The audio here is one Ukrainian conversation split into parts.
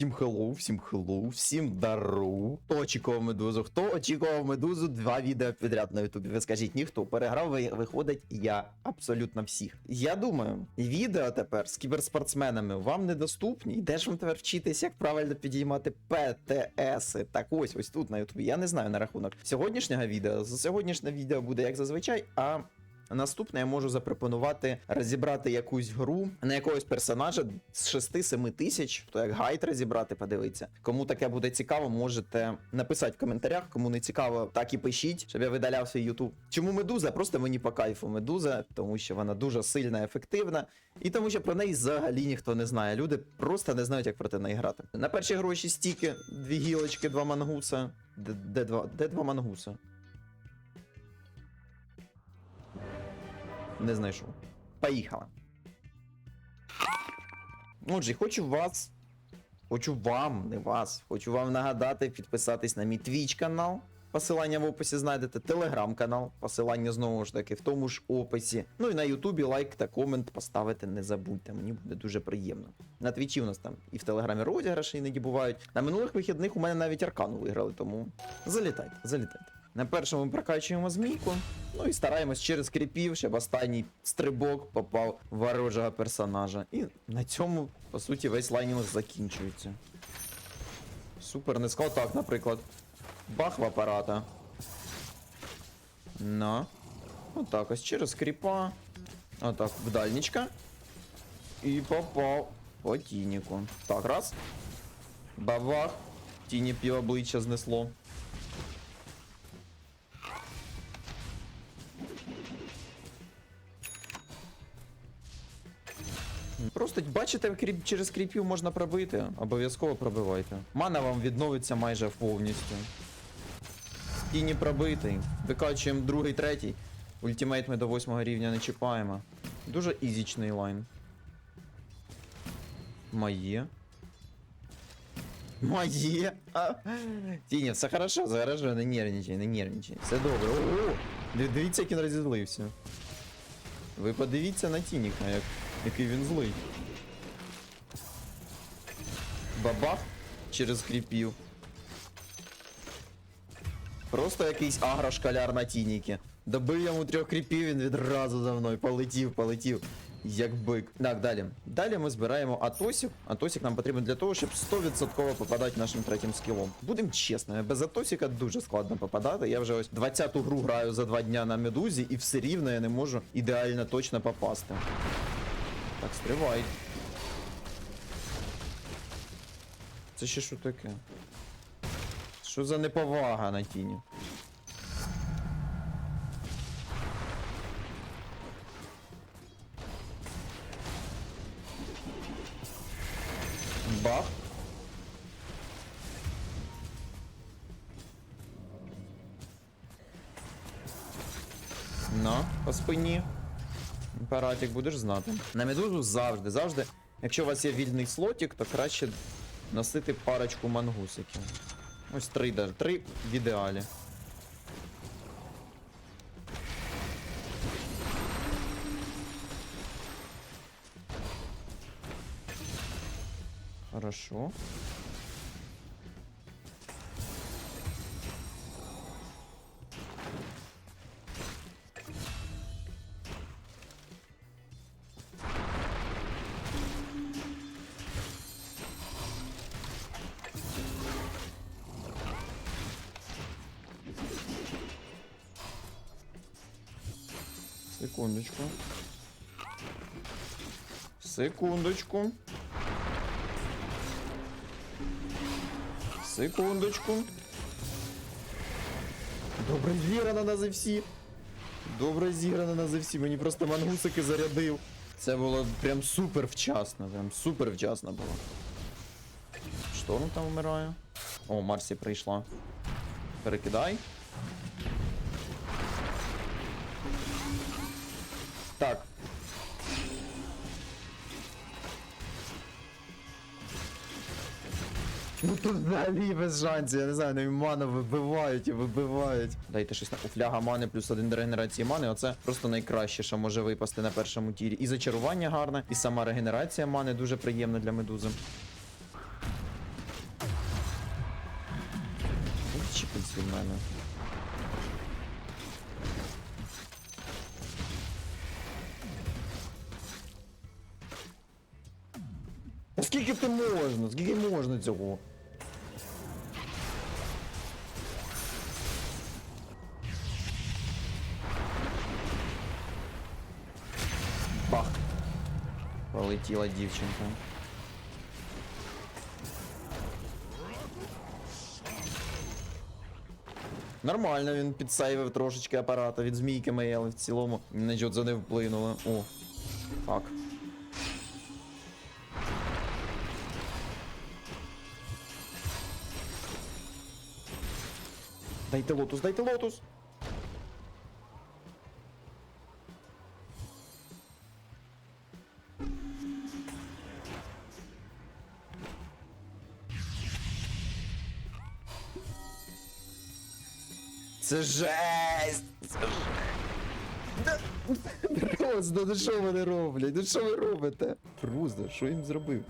Всім хеллоу, всім хеллоу, всім дару. Хто очікував медузу? Хто очікував медузу? Два відео підряд на Ютубі. Ви скажіть, ніхто переграв, виходить я абсолютно всіх. Я думаю, відео тепер з кіберспортсменами вам недоступні. Де ж вам тепер вчитись, як правильно підіймати ПТС? Так ось, ось тут на Ютубі. Я не знаю на рахунок сьогоднішнього відео. Сьогоднішнє відео буде як зазвичай, а Наступне я можу запропонувати розібрати якусь гру на якогось персонажа з 6-7 тисяч, то як гайд розібрати, подивитися. Кому таке буде цікаво, можете написати в коментарях. Кому не цікаво, так і пишіть, щоб я видаляв свій ютуб. Чому медуза? Просто мені по кайфу медуза, тому що вона дуже сильна, ефективна, і тому що про неї взагалі ніхто не знає. Люди просто не знають, як проти неї грати. На перші гроші стіки, дві гілочки, два мангуса. Де, де два, де два мангуса? Не знайшов. Поїхали. Отже, хочу вас. Хочу вам, не вас. Хочу вам нагадати підписатись на мій Twitch канал. Посилання в описі знайдете, телеграм-канал, посилання знову ж таки в тому ж описі. Ну і на Ютубі лайк та комент поставити не забудьте, мені буде дуже приємно. На Твічі у нас там і в Телеграмі розіграші іноді бувають. На минулих вихідних у мене навіть аркану виграли, тому залітайте, залітайте. На першому прокачуємо змійку, ну і стараємось через кріпів, щоб останній стрибок попав в ворожого персонажа. І на цьому, по суті, весь лайнінг закінчується. Супер, не сказав так, наприклад. Бах в апарата. На. Отак, ось через кріпа. Отак, в дальничка. І попав по тініку. Так, раз. Бабах. Тіні пів обличчя знесло. Просто бачите, через кріпів можна пробити. Обов'язково пробивайте. Мана вам відновиться майже повністю. Тіні пробитий. Викачуємо другий, третій. Ультимейт ми до восьмого рівня не чіпаємо. Дуже ізічний лайн. Моє. Моє. А. Тіні, все хорошо, зараз не нервничай, не нервничай. Все добре. О, див- дивіться, як він розізлився. Ви подивіться на Тініка, як, який він злий. Бабах через кріпів. Просто якийсь агрошкаляр на тініки. Добив йому трьох кріпів, він відразу за мною полетів, полетів. Як бик. Так, далі. Далі ми збираємо Атосік. Атосік нам потрібен для того, щоб 100% попадати нашим третім скілом. Будемо чесними, без Атосіка дуже складно попадати. Я вже ось 20-ту гру граю за два дня на медузі, і все рівно я не можу ідеально точно попасти. Так, стривай. Це ще що таке? Що за неповага на тіні? Бах. На, по спині. Паратик будеш знати. На медузу завжди, завжди. Якщо у вас є вільний слотик, то краще носити парочку мангусиків. Ось три даже. Три в ідеалі. Хорошо. Секундочку. Секундочку. Секундочку. Добре зіграно на всі. Добре зіграно на всі. Мені просто мангусики зарядив. Це було прям супер вчасно. Прям супер вчасно було. Шторм там вмирає. О, Марсі прийшла. Перекидай. Так. Ну, взагалі без шансів, я не знаю, ну мана вибивають і вибивають. Дайте щось на фляга мани плюс один до регенерації мани. Оце просто найкраще, що може випасти на першому тірі. І зачарування гарне, і сама регенерація мани дуже приємна для медузи. Чіпить від мене. Скільки ти можна? Скільки можна цього? Бах. Полетіла дівчинка. Нормально він підсейвив трошечки апарата від змійки моєї, в цілому нічого це не вплинуло. О. Дайте лотус, дайте лотус! Це жесть! Це жесть! Да- Просто, ну що вони роблять? Ну що ви робите? Просто, що їм зробив?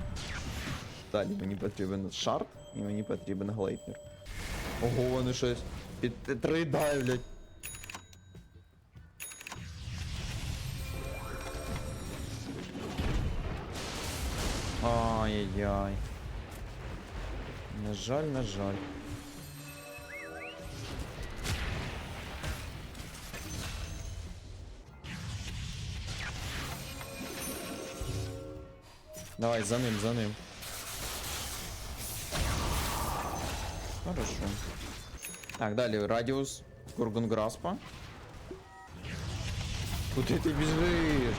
Далі мені потрібен шарт і мені потрібен глейпнер. Ого, вони щось під три давлять. Ай-яй-яй. На жаль, на жаль. Давай, за ним, за ним. Хорошо. Так, далі радіус Кургунграспа. Куди ти біжиш?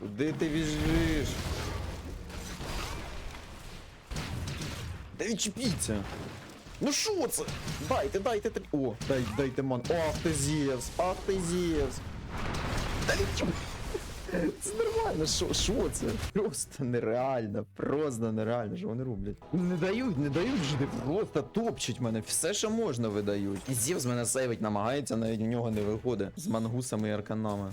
Куди ти біжиш? Да відчепіться! Ну що це? Дайте, дайте ти. О, дай, дайте ман. Ах ти Зевс, ах ти Зевс. Да відчеп... Це нормально, що, що це? Просто нереально, просто нереально, що вони роблять. Не дають, не дають жити, просто топчуть мене, все, що можна, видають. Зівс мене сейвить, намагається, навіть у нього не виходить. З мангусами і арканами.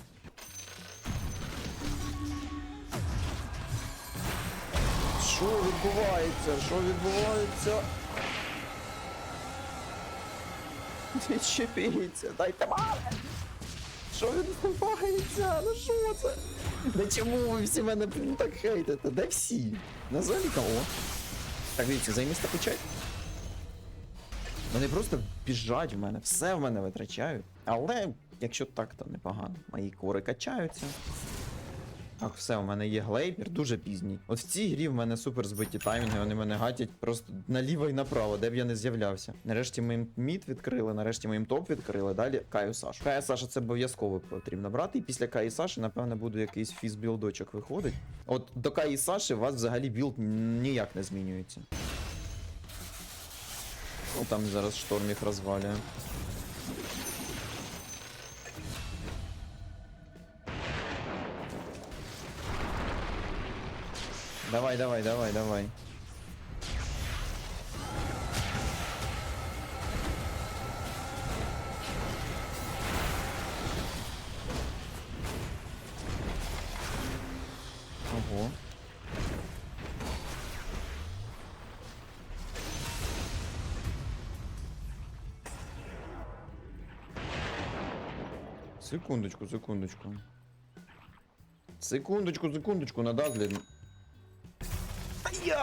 Що відбувається? Що відбувається? Відчепіться, дайте мене! Що відбувається? Ну що це? Да чому ви всі мене так хейтите? Де всі? Назвали кого? Так, дивіться, займість та печать. Вони просто біжать в мене, все в мене витрачають. Але якщо так, то непогано. Мої кори качаються. Так, все, у мене є глейпер, дуже пізній. От в цій грі в мене супер збиті таймінги, вони мене гатять просто наліво і направо, де б я не з'являвся. Нарешті ми їм мід відкрили, нарешті ми їм топ відкрили, далі Каю Сашу. Кая Саша це обов'язково потрібно брати. І після Каї Саші, напевно, буде якийсь фіз-білдочок виходить. От до Каї Саші у вас взагалі білд ніяк не змінюється. Ну там зараз шторм їх розвалює. Давай, давай, давай, давай. Ого. Секундочку, секундочку. Секундочку, секундочку, на Дазлі.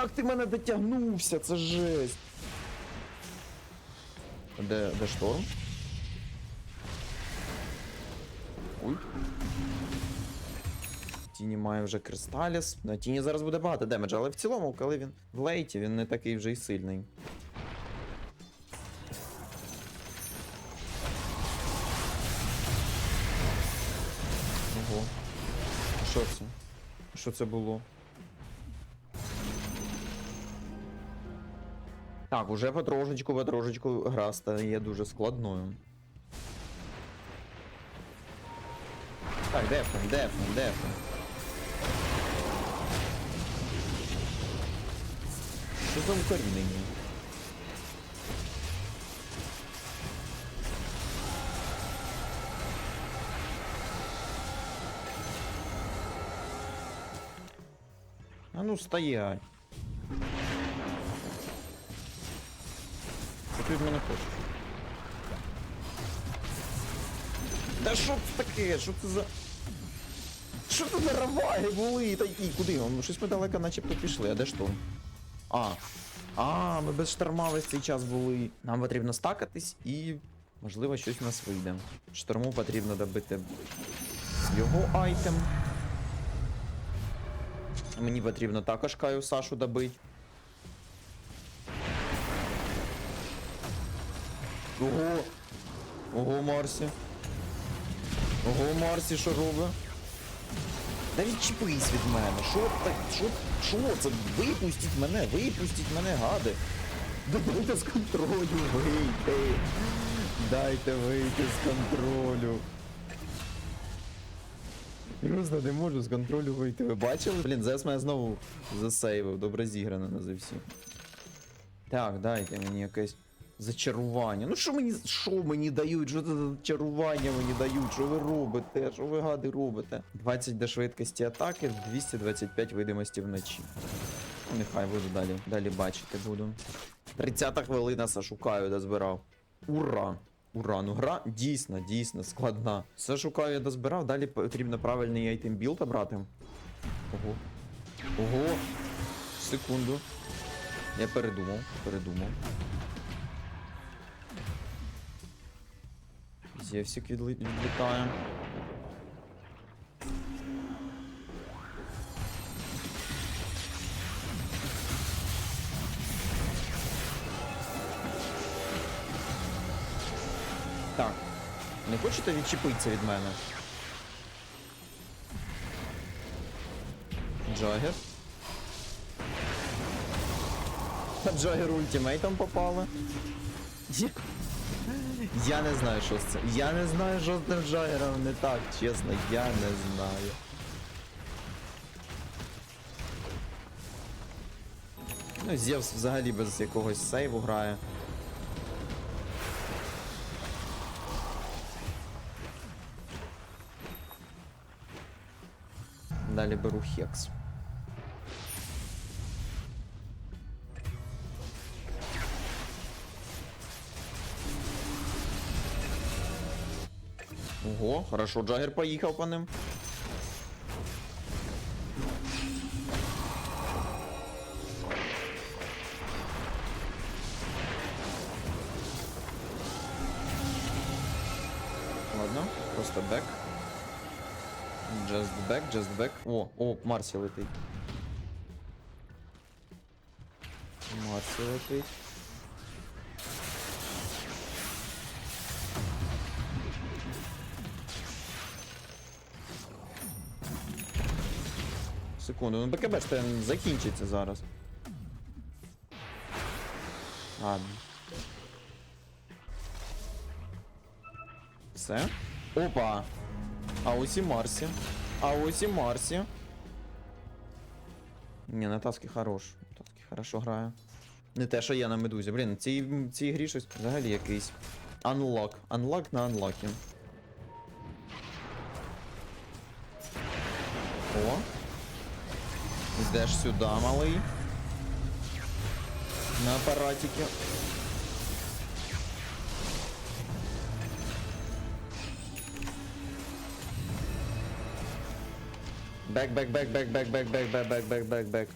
Як ти мене дотягнувся? Це жесть. Де, де шторм? Ой. Тіні має вже Кристаліс. На тіні зараз буде багато демеджа, але в цілому, коли він в лейті, він не такий вже й сильний. Ого. Що це? Що це було? Так, уже потрошечку, потрошечку гра стає дуже складною. Так, дефнем, дефнем, дефнем. Що за укорінення? А ну стоять. Ти від мене хочеш? Та що це таке? Що це за. Що це за раваги були такі? Куди? Ну, щось ми далеко начебто пішли, а де шторм? А. А, ми без шторма весь цей час були. Нам потрібно стакатись і. Можливо, щось у нас вийде. Шторму потрібно добити його айтем. Мені потрібно також Каю Сашу добити. Ого! Ого, Марсі. Ого, Марсі, що робить? Да відчепись від мене. Що так? Що, що це? Випустіть мене, випустіть мене, гади. Дайте з контролю вийти. Дайте вийти з контролю. Просто не можу з контролю вийти. Ви бачили? Блін, зараз мене знову засейвив. Добре зіграно на всі. Так, дайте мені якесь зачарування. Ну що мені що мені дають? Що це за зачарування мені дають? Що ви робите? Що ви гади робите? 20 до швидкості атаки, 225 видимості вночі. Нехай буду далі. Далі бачити буду. 30 хвилина шукаю, дозбирав. Ура! Ура, ну гра дійсно, дійсно складна. Все шукаю, я дозбирав, далі потрібно правильний айтем білд обрати. Ого. Ого. Секунду. Я передумав, передумав. Зевсик відли- відлітає. Так. Не хочете відчепитися від мене? Джагер. Джагер ультимейтом попали. Я... Не знаю, що це. Я не знаю, що з тим Джагером не так, чесно, я не знаю. Ну, Зевс взагалі без якогось сейву грає. Далі беру Хекс. Хорошо, Джаггер поїхав по ним. Ладно, просто бек. Just back, just back. О, о, Марсі летить. Марсі летить. Секунду, ну БКБ ж закінчиться зараз. Ладно. Все. Опа! А ось і Марсі. А ось і Марсі. Ні, на таски хорош. Таски хорошо грає. Не те, що я на медузі. Блін, цій, цій грі щось взагалі якийсь. Unlock. Unlock на unlocky. О. Йдеш сюди, малий. На апаратіки. Бек, бек, бек, бек, бек, бек, бек, бек, бек, бек, бек, бек.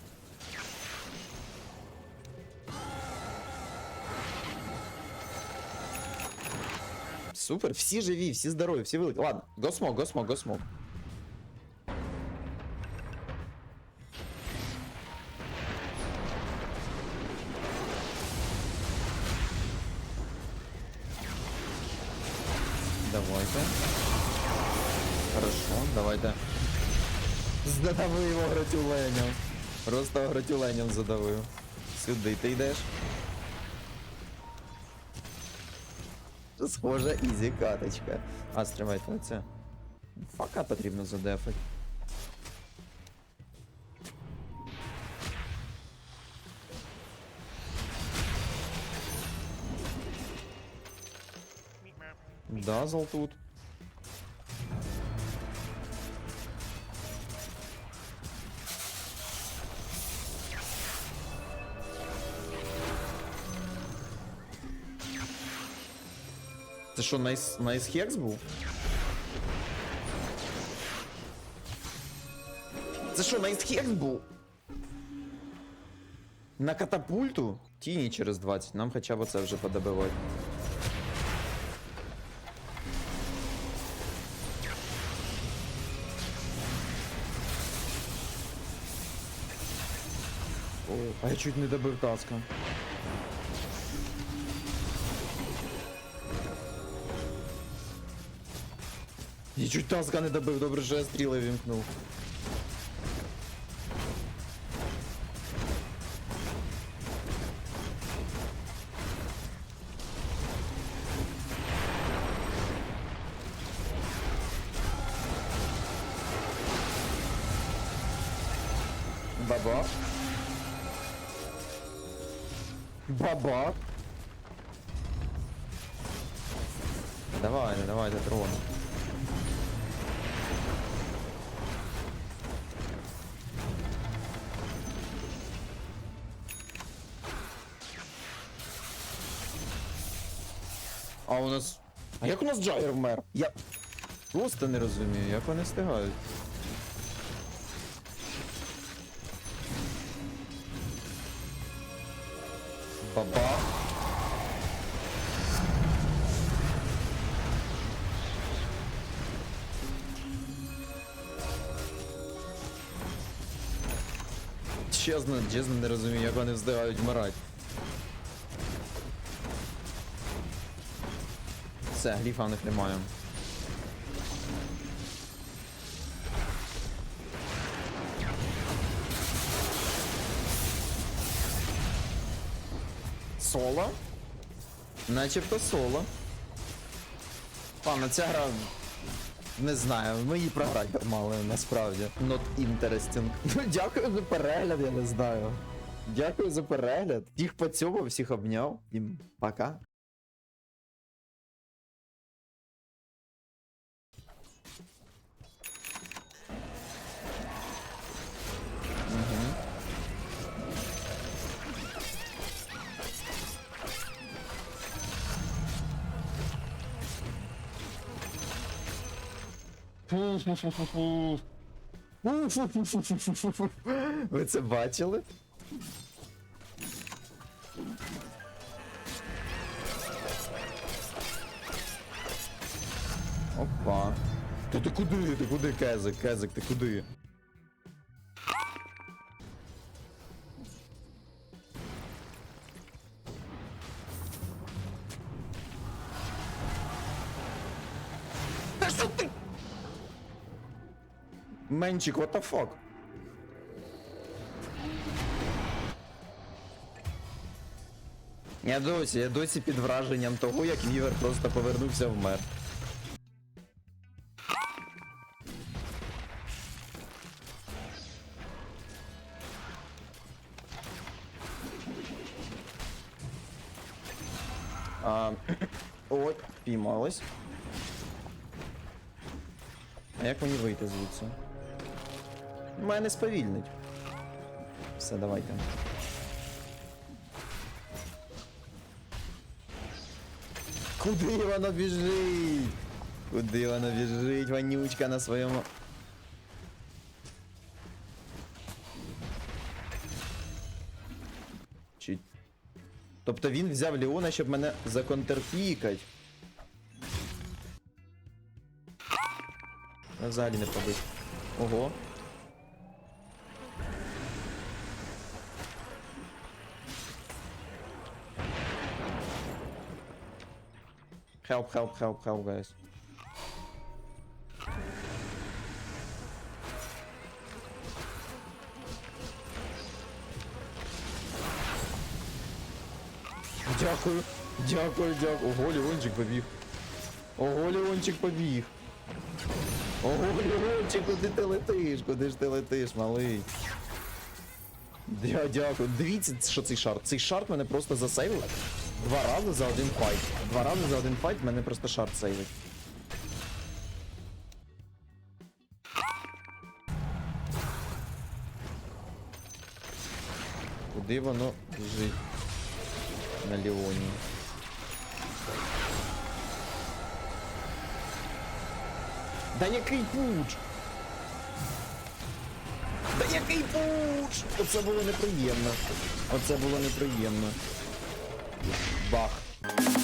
Супер, всі живі, всі здорові, всі великі. Ладно, госмок, госмок, госмок. Давайте. Хорошо, давайте. Задавив його гратюленям. Просто гратюленям задавив. Сюди ти йдеш. Схожа ізі каточка. А, стримайте оце. Фака потрібно задефати. Дазл тут. Це що, найс, найс хекс був? Це що, найс хекс був? На катапульту? Тіні через 20, нам хоча б це вже подобивати. О, а я чуть не добив таска. Я чуть таска не добив, добре, що я стріли вімкнув. А у нас. А як у нас Джайр вмер? Я просто не розумію, як вони встигають. Баба. Чесно, чесно не розумію, як вони встигають вмирати. Все, гліфа в них немає. Соло? Начебто соло. Пане, ця гра. Не знаю, ми її програти мали насправді. Not interesting. Ну дякую за перегляд, я не знаю. Дякую за перегляд. Всіх поцьомав, всіх обняв. І пока. Ви це бачили? Опа. Та ти куди? Ти куди, кезик? Кезик, ти куди? Та що ти? Менчик, what the fuck? Я досі, я досі під враженням того, як Вівер просто повернувся в мер. А, от, піймалась. А як мені вийти звідси? Мене сповільнить. Все, давайте. Куди вона біжить? Куди вона біжить? Вонючка на своєму. Чи... Тобто він взяв Леона, щоб мене законтрпікать. Взагалі не побить. Ого. Help, help, help, help, guys. Дякую, дякую, дякую. Ого, Леончик побіг. Ого, Леончик побіг. Ого, Леончик, куди ти летиш? Куди ж ти летиш, малий? Дя, дякую. Дивіться, що цей шарт. Цей шарт мене просто засейвив. Два рази за один файт. Два рази за один файт мене просто шарт сейвить. Куди воно біжить? На Леоні. Да який пуч? Да який пуч? Оце було неприємно. Оце було неприємно. Бах.